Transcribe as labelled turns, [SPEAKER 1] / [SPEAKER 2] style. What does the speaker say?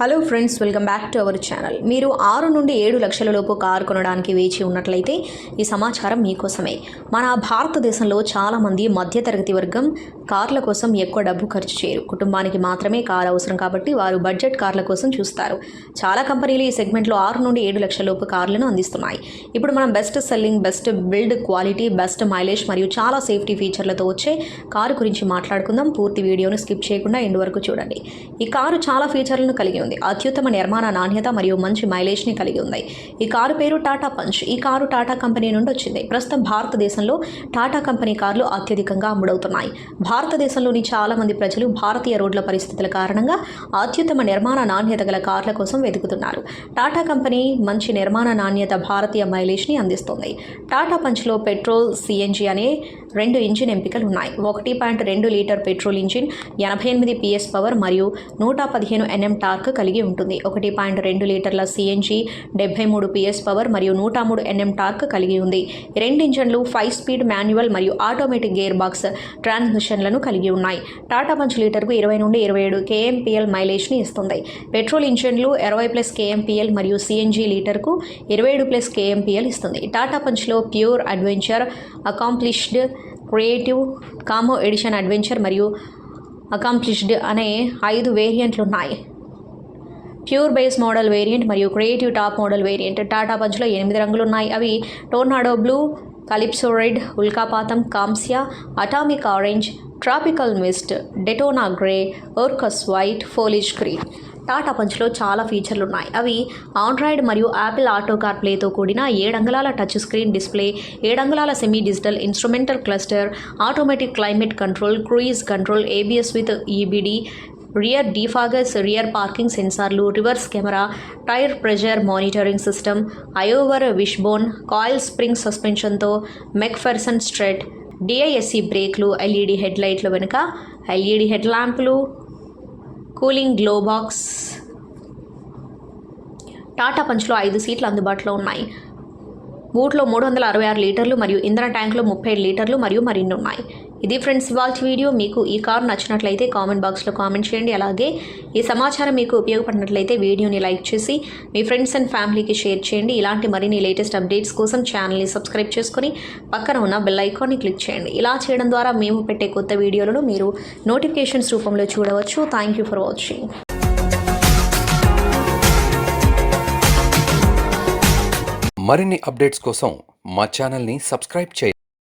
[SPEAKER 1] Hello friends welcome back to our channel. మీరు ఆరు నుండి ఏడు లక్షల లోపు కారు కొనడానికి వేచి ఉన్నట్లయితే ఈ సమాచారం మీకోసమే. మన భారతదేశంలో చాలామంది మధ్యతరగతి వర్గం కార్ల కోసం ఎక్కువ డబ్బు ఖర్చు చేయరు. కుటుంబానికి మాత్రమే కారు అవసరం కాబట్టి వారు బడ్జెట్ కార్ల కోసం చూస్తారు. చాలా కంపెనీలు ఈ సెగ్మెంట్లో ఆరు నుండి ఏడు లక్షల లోపు కార్లను అందిస్తున్నాయి. ఇప్పుడు మనం best selling best build quality best mileage మరియు చాలా సేఫ్టీ ఫీచర్లతో వచ్చే కారు గురించి మాట్లాడుకుందాం. పూర్తి వీడియోను స్కిప్ చేయకుండా ఎండ్ వరకు చూడండి. ఈ కారు చాలా ఫీచర్లను కలిగి ఉంది. అత్యుత్తమ నిర్మాణ నాణ్యత మరియు మంచి మైలేజ్ని కలిగి ఉంది. ఈ కారు పేరు టాటా పంచ్. ఈ కారు టాటా కంపెనీ నుండి వచ్చింది. ప్రస్తుతం భారతదేశంలో టాటా కంపెనీ కార్లు అత్యధికంగా అమ్ముడవుతున్నాయి. భారతదేశంలోని చాలా మంది ప్రజలు భారతీయ రోడ్ల పరిస్థితుల కారణంగా అత్యుత్తమ నిర్మాణ నాణ్యత గల కార్ల కోసం వెతుకుతున్నారు. టాటా కంపెనీ మంచి నిర్మాణ నాణ్యత భారతీయ మైలేజ్ని అందిస్తుంది. టాటా పంచ్లో పెట్రోల్ సిఎన్జి అనే రెండు ఇంజిన్ ఎంపికలు ఉన్నాయి. ఒకటి పాయింట్ రెండు లీటర్ పెట్రోల్ ఇంజిన్ ఎనభై ఎనిమిది పిఎస్ పవర్ మరియు నూట పదిహేను ఎన్ఎం టార్క్ కలిగి ఉంటుంది. ఒకటి పాయింట్ రెండు లీటర్ల సిఎన్జి డెబ్బై మూడు పిఎస్ పవర్ మరియు నూట మూడు ఎన్ఎం టార్క్ కలిగి ఉంది. రెండు ఇంజన్లు ఫైవ్ స్పీడ్ మాన్యువల్ మరియు ఆటోమేటిక్ గేర్ బాక్స్ ట్రాన్స్మిషన్లను కలిగి ఉన్నాయి. టాటా పంచ్ లీటర్కు ఇరవై నుండి ఇరవై ఏడు కేఎంపిఎల్ మైలేజ్ని ఇస్తుంది. పెట్రోల్ ఇంజన్లు ఇరవై ప్లస్ కేఎంపిఎల్ మరియు సిఎన్జి లీటర్కు ఇరవై ఏడు ప్లస్ కేఎంపిఎల్ ఇస్తుంది. Tata పంచ్లో pure adventure accomplished creative camo edition adventure మరియు అకాంప్లిష్డ్ అనే ఐదు వేరియంట్లు ఉన్నాయి ప్యూర్ బేస్ మోడల్ వేరియంట్ మరియు creative top model variant Tata పంచ్లో ఎనిమిది రంగులు ఉన్నాయి అవి టోర్నాడో బ్లూ కలిప్సో రెడ్ ఉల్కాపాతం కాంస్యా atomic orange tropical mist daytona grey orcus white foliage green. Tata పంచ్లో చాలా ఫీచర్లు ఉన్నాయి అవి ఆండ్రాయిడ్ మరియు యాపిల్ ఆటో కార్ ప్లేతో కూడిన ఏడంగుళాల touch screen display ఏడంగుళాల semi digital instrumental cluster automatic climate control cruise control ABS with EBD rear defoggers rear parking సెన్సార్లు reverse camera tyre pressure monitoring system lower wishbone coil spring సస్పెన్షన్తో McPherson strut డిఐఎస్సి బ్రేక్లు LED head లైట్లు వెనుక LED head ల్యాంపులు cooling glove box. Tata పంచ్లో ఐదు సీట్లు అందుబాటులో ఉన్నాయి. బూట్లో మూడు వందల అరవై ఆరు లీటర్లు మరియు ఇంధన ట్యాంకులో ముప్పై ఏడు లీటర్లు మరియు మరిన్ని ఉన్నాయి. ఇది ఫ్రెండ్స్ వాచ్ వీడియో మీకు ఈ కారు నచ్చినట్లయితే కామెంట్ బాక్స్లో కామెంట్ చేయండి. అలాగే ఈ సమాచారం మీకు ఉపయోగపడినట్లయితే వీడియోని లైక్ చేసి మీ ఫ్రెండ్స్ అండ్ ఫ్యామిలీకి షేర్ చేయండి. ఇలాంటి మరిన్ని లేటెస్ట్ అప్డేట్స్ కోసం ఛానల్ని సబ్స్క్రైబ్ చేసుకొని పక్కన ఉన్న బెల్ ఐకాన్ని క్లిక్ చేయండి. ఇలా చేయడం ద్వారా మేము పెట్టే కొత్త వీడియోలను మీరు నోటిఫికేషన్స్ రూపంలో చూడవచ్చు. థ్యాంక్ యూ ఫర్ వాచింగ్
[SPEAKER 2] మరిన్ని అప్డేట్స్ కోసం మా ఛానల్ని సబ్స్క్రైబ్ చేయండి.